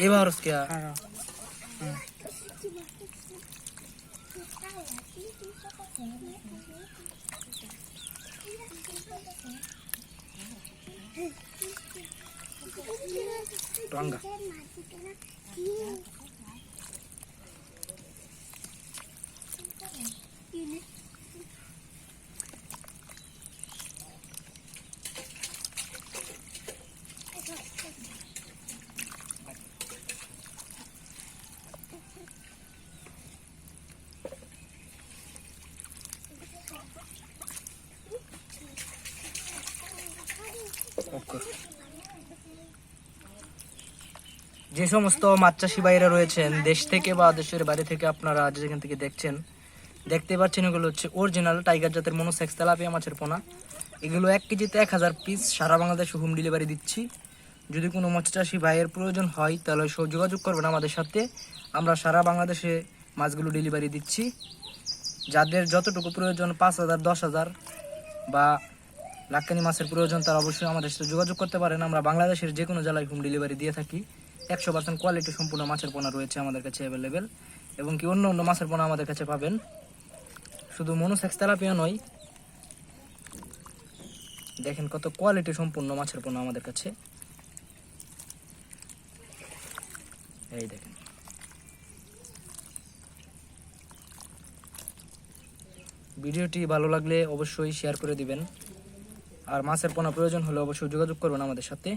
ये बार उसके टोंगा যে সমস্ত মাছ চাষি ভাইরা রয়েছেন, দেশ থেকে বা দেশের বাইরে থেকে আপনারা যেখান থেকে দেখছেন, দেখতে পাচ্ছেন এগুলো হচ্ছে অরিজিনাল টাইগার জাতের মনোসেক্স তেলাপিয়া মাছের পোনা। এগুলো এক কেজিতে এক হাজার পিস সারা বাংলাদেশে হোম ডেলিভারি দিচ্ছি। যদি কোনো মাছ চাষি ভাইয়ের প্রয়োজন হয়, তাহলে সব যোগাযোগ করবেন আমাদের সাথে। আমরা সারা বাংলাদেশে মাছগুলো ডেলিভারি দিচ্ছি। যাদের যতটুকু প্রয়োজন, পাঁচ হাজার, দশ হাজার বা লাক্কানি মাছের প্রয়োজন, তারা অবশ্যই আমাদের সাথে যোগাযোগ করতে পারেন। আমরা বাংলাদেশের যে কোনো জেলায় হোম ডেলিভারি দিয়ে থাকি। একশো পার্সেন্ট কোয়ালিটি সম্পূর্ণ মাছের পোনা রয়েছে আমাদের কাছে অ্যাভেলেবেল এবং কি অন্য অন্য মাছের পোনা আমাদের কাছে পাবেন। শুধু মনোসেক্স তেলাপিয়া নয়, দেখেন কত কোয়ালিটি সম্পূর্ণ মাছের পোনা আমাদের কাছে। এই দেখেন। ভিডিওটি ভালো লাগলে অবশ্যই শেয়ার করে দিবেন। আর মাছের পোনা প্রয়োজন হলে অবশ্যই যোগাযোগ করবেন আমাদের সাথে।